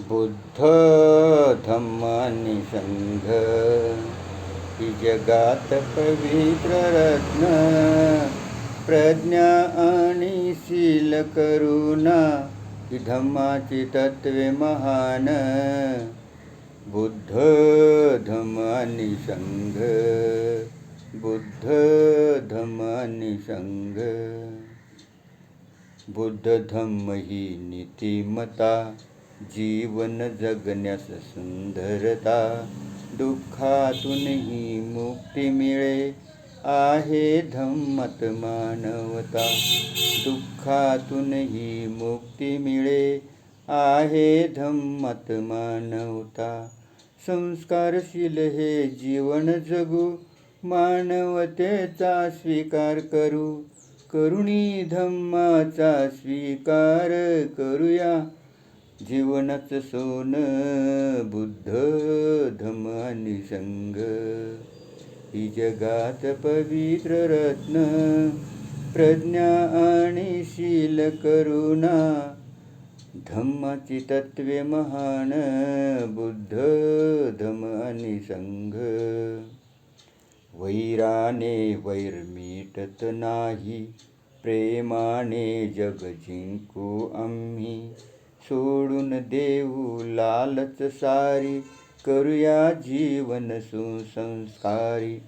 बुद्ध धम्म आणि ही जगात पवित्र रत्न प्रज्ञा आणि शील करुणा ही धम्माची तत्वे महान। बुद्ध धम्म बुद्ध धम्म संघ बुद्ध धम्म ही नीतिमता। जीवन जगण्यास सुंदरता दुःखातूनही मुक्ती मिळे. आहे धम्मत मानवता दुःखातूनही मुक्ती मिळे. आहे धम्मत मानवता संस्कारशील हे जीवन जगू. मानवतेचा स्वीकार करू. करुणी धम्माचा स्वीकार करूया. जीवनाचं सोन बुद्ध धम आणि संग ही जगात पवित्र रत्न प्रज्ञा आणि शील करुणा धम्माची तत्वे महान बुद्ध धम आणि संघ. वैराने वैर मिटत नाही प्रेमाने जग जिंकू आम्ही. सोडून देऊ लालच सारी. करूया जीवन सुसंस्कारी.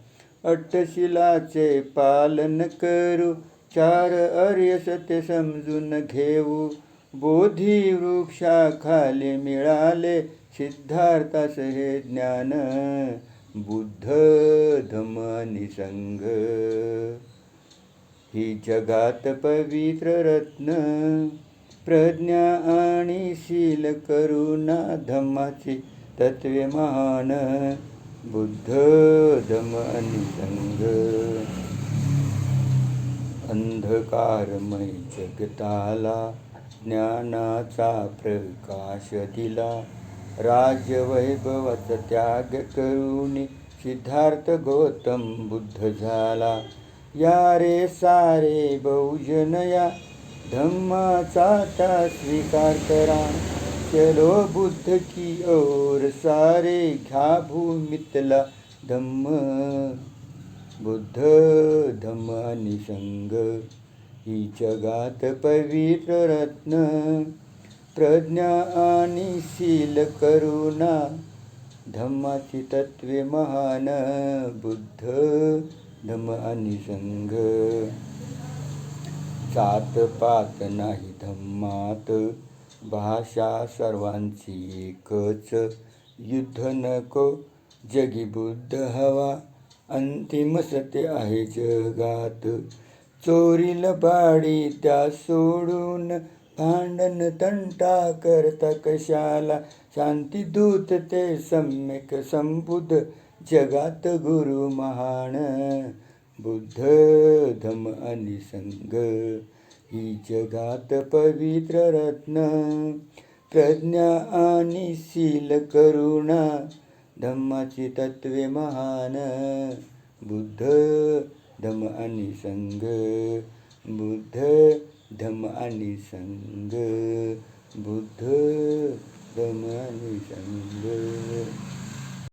अट्टशिलाचे पालन करू. चार अर्य सत्य समजून घेऊ. बोधी वृक्षाखाली मिळाले सिद्धार्थास हे ज्ञान. बुद्ध धम निसंग ही जगात पवित्र रत्न. प्रज्ञा आणि शील करुणा धम्माची तत्वे महान बुद्ध धम आणि संघ अंधकारमय जगताला ज्ञानाचा प्रकाश दिला. राजवैभवाचा त्याग करून सिद्धार्थ गौतम बुद्ध झाला. या रे सारे बहुजन या धम्माचा ता स्वीकार करा. चलो बुद्ध की ओर सारे घ्या भूमितला धम्म. बुद्ध धम्म आणि ही जगात पवित्र रत्न. प्रज्ञा आणि शील करुणा. धम्माची तत्वे महान बुद्ध धम्म आणि संघ. जात पात नाही धम्मात. भाषा सर्वांची एकच. युद्ध नको जगी बुद्ध हवा. अंतिम सत्य आहे जगात. चोरी लबाडी त्या सोडून भांडण तंटा करता कशाला? शांतीदूत ते सम्यक संबुद्ध जगात गुरु महान. बुद्ध धम्म आणि संघ ही जगात पवित्र रत्न प्रज्ञा आणि शील करुणा धम्माची तत्वे महान. बुद्ध धम्म आणि संघ बुद्ध धम्म आणि संघ बुद्ध धम आणि संघ